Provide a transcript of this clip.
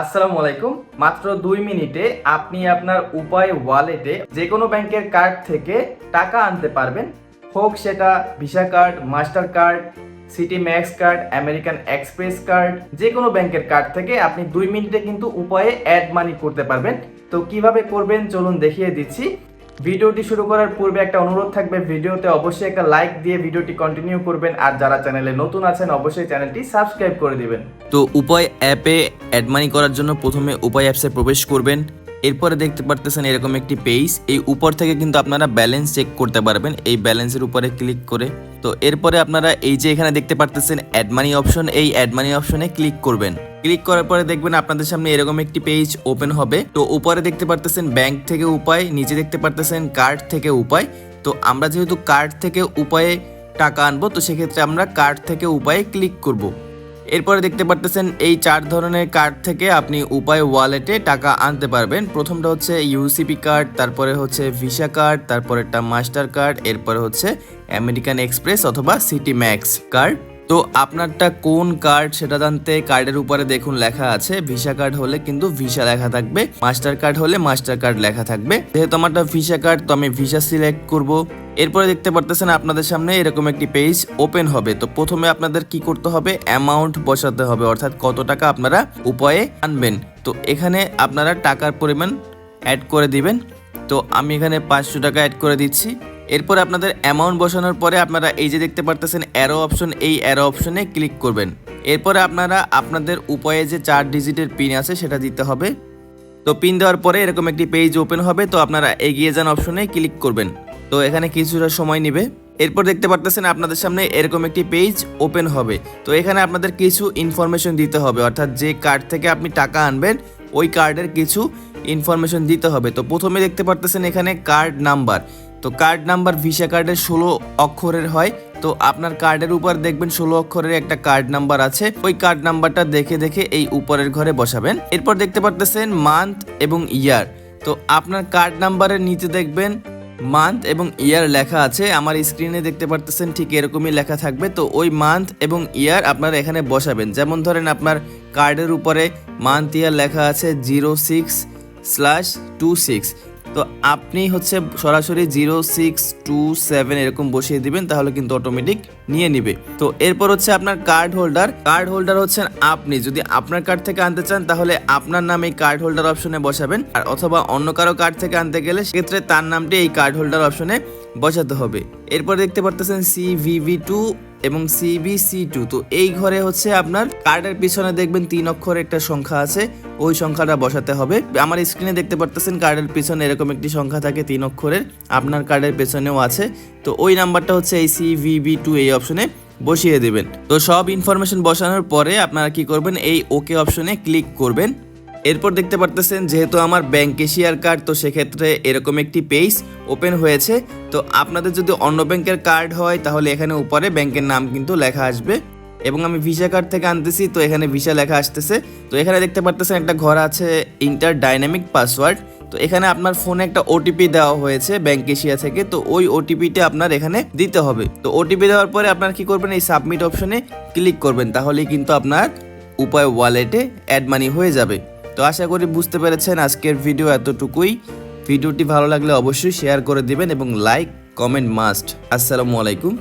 আসসালামু আলাইকুম। মাত্র দুই মিনিটে আপনি আপনার উপায় ওয়ালেটে যে কোনো ব্যাংকের কার্ড থেকে টাকা আনতে পারবেন। হোক সেটা Visa card, Mastercard, City Max card, American Express card যে কোনো ব্যাংকের কার্ড থেকে আপনি দুই মিনিটে কিন্তু উপায়ে অ্যাড মানি করতে পারবেন। তো কীভাবে করবেন? চলুন দেখিয়ে দিচ্ছি। ভিডিওটি শুরু করার পূর্বে একটা অনুরোধ থাকবে, ভিডিওতে অবশ্যই একটা লাইক দিয়ে ভিডিওটি কন্টিনিউ করবেন, আর যারা চ্যানেলে নতুন আছেন, অবশ্যই চ্যানেলটি সাবস্ক্রাইব করে দিবেন। তো উপায় অ্যাপে অ্যাড মানি করার জন্য প্রথমে উপায় অ্যাপসে প্রবেশ করবেন। এরপরে দেখতে পারতেছেন এরকম একটি পেজ এই উপর থেকে কিন্তু আপনারা ব্যালেন্স চেক করতে পারবেন। এই ব্যালেন্সের উপরে ক্লিক করে। তো এরপরে আপনারা এই যে এখানে দেখতে পারতেছেন অ্যাড মানি অপশন এই অ্যাড মানি অপশনে ক্লিক করবেন। ক্লিক করার পরে দেখবেন আপনাদের সামনে এরকম একটি পেজ ওপেন হবে। তো উপরে দেখতে পারতেছেন ব্যাংক থেকে উপায়, নিচে দেখতে পারতেছেন কার্ড থেকে উপায়। তো আমরা যেহেতু কার্ড থেকে উপায়ে টাকা আনব, তো সেক্ষেত্রে আমরা কার্ড থেকে উপায়ে ক্লিক করব। এরপরে দেখতে পারতেছেন এই চার ধরনের কার্ড থেকে আপনি উপায় ওয়ালেটে টাকা আনতে পারবেন। প্রথমটা হচ্ছে ইউসিপি কার্ড তারপরে হচ্ছে ভিসা কার্ড তারপরে একটা মাস্টার কার্ড এরপরে হচ্ছে আমেরিকান এক্সপ্রেস অথবা সিটি ম্যাক্স কার্ড তো আপনারটা কোন কার্ড সেটা জানতে কার্ডের উপরে দেখুন লেখা আছে ভিসা কার্ড হলে কিন্তু ভিসা লেখা থাকবে মাস্টার কার্ড হলে মাস্টার কার্ড লেখা থাকবে। যেহেতু আমারটা ভিসা কার্ড তো আমি ভিসা সিলেক্ট করব। এরপরে দেখতে পারতেছেন আপনাদের সামনে এরকম একটি পেজ ওপেন হবে। তো প্রথমে আপনাদের কি করতে হবে? অ্যামাউন্ট বসাতে হবে, অর্থাৎ কত টাকা আপনারা উপায়ে আনবেন। তো এখানে আপনারা টাকার পরিমাণ অ্যাড করে দিবেন। তো আমি এখানে পাঁচশো টাকা অ্যাড করে দিচ্ছি। এরপরে আপনাদের অ্যামাউন্ট বসানোর পরে আপনারা এই যে দেখতে পারতেছেন অ্যারো অপশন এই অ্যারো অপশনে ক্লিক করবেন। এরপরে আপনারা আপনাদের উপায়ে যে চার ডিজিটের পিন আছে সেটা দিতে হবে। তো পিন দেওয়ার পরে এরকম একটি পেজ ওপেন হবে, তো আপনারা এগিয়ে যান অপশনে ক্লিক করবেন। তো এখানে কিছুটা সময় নেবে। এরপর দেখতে পারতেছেন আপনাদের সামনে এরকম একটি পেজ ওপেন হবে। তো এখানে আপনাদের কিছু ইনফরমেশন দিতে হবে, অর্থাৎ যে কার্ড থেকে আপনি টাকা আনবেন, ওই কার্ডের কিছু ইনফরমেশন দিতে হবে। তো প্রথমে দেখতে পারতেছেন এখানে কার্ড নাম্বার তো কার্ড নাম্বার ভিসা কার্ডের ষোলো অক্ষরের হয়। তো আপনার কার্ডের উপর দেখবেন ষোলো অক্ষরের একটা কার্ড নাম্বার আছে। ওই কার্ড নাম্বারটা দেখে দেখে এই উপরের ঘরে বসাবেন। এরপর দেখতে পারতেছেন মান্থ এবং ইয়ার তো আপনার কার্ড নাম্বারের নিচে দেখবেন মান্থ এবং ইয়ার লেখা আছে। আমার স্ক্রিনে দেখতে পারতেছেন ঠিক এরকমই লেখা থাকবে। তো ওই মান্থ এবং ইয়ার আপনারা এখানে বসাবেন। যেমন ধরেন আপনার কার্ডের উপরে মান্থ ইয়ার লেখা আছে zero six slash two six তো আপনি হচ্ছে সরাসরি জিরো সিক্স টু সেভেন এরকম বসিয়ে দিবেন, তাহলে কিন্তু অটোমেটিক নিয়ে নিবে। তো এরপর হচ্ছে আপনার কার্ড হোল্ডার কার্ড হোল্ডার হচ্ছেন আপনি। যদি আপনার কার্ড থেকে আনতে চান, তাহলে আপনার নামে কার্ড হোল্ডার অপশনে বসাবেন, আর অথবা অন্য কারও কার্ড থেকে আনতে গেলে সেক্ষেত্রে তার নামটি এই কার্ড হোল্ডার অপশনে বসাতে হবে। এরপর দেখতে পারতেছেন সিভিভি টু এবং সিবিসি টু তো এই ঘরে হচ্ছে আপনার কার্ডের পিছনে দেখবেন তিন অক্ষর একটা সংখ্যা আছে, ওই সংখ্যাটা বসাতে হবে। আমার স্ক্রিনে দেখতে পারতেছেন কার্ডের পিছনে এরকম একটি সংখ্যা থাকে, তিন অক্ষরের, আপনার কার্ডের পেছনেও আছে। তো ওই নাম্বারটা হচ্ছে এই সিভিবি টু এই অপশনে বসিয়ে দেবেন। তো সব ইনফরমেশন বসানোর পরে আপনারা কি করবেন, এই ওকে অপশনে ক্লিক করবেন। এরপর দেখতে পারতেছেন, যেহেতু আমার ব্যাংক কেশিয়ার কার্ড তো সেক্ষেত্রে এরকম একটি পেজ ওপেন হয়েছে। তো আপনাদের যদি অন্য ব্যাংকের কার্ড হয়, তাহলে এখানে উপরে ব্যাংকের নাম কিন্তু লেখা আসবে। এবং আমি ভিসা কার্ড থেকে আনতেছি, তো এখানে ভিসা লেখা আসতেছে। তো এখানে দেখতে পারতেছেন একটা ঘর আছে ইন্টার ডাইনামিক পাসওয়ার্ড তো এখানে আপনার ফোনে একটা ওটিপি দেওয়া হয়েছে ব্যাংক এশিয়া থেকে। তো ওই ওটিপিটা আপনার এখানে দিতে হবে। তো ওটিপি দেওয়ার পরে আপনার কি করবেন, এই সাবমিট অপশনে ক্লিক করবেন। তাহলেই কিন্তু আপনার উপায় ওয়ালেটে অ্যাড মানি হয়ে যাবে। তো আশা করি বুঝতে পেরেছেন আজকের ভিডিও এতটুকুই। ভিডিওটি ভালো লাগলে অবশ্যই শেয়ার করে দিবেন এবং লাইক, কমেন্ট, মাস্ট। আসসালামু আলাইকুম।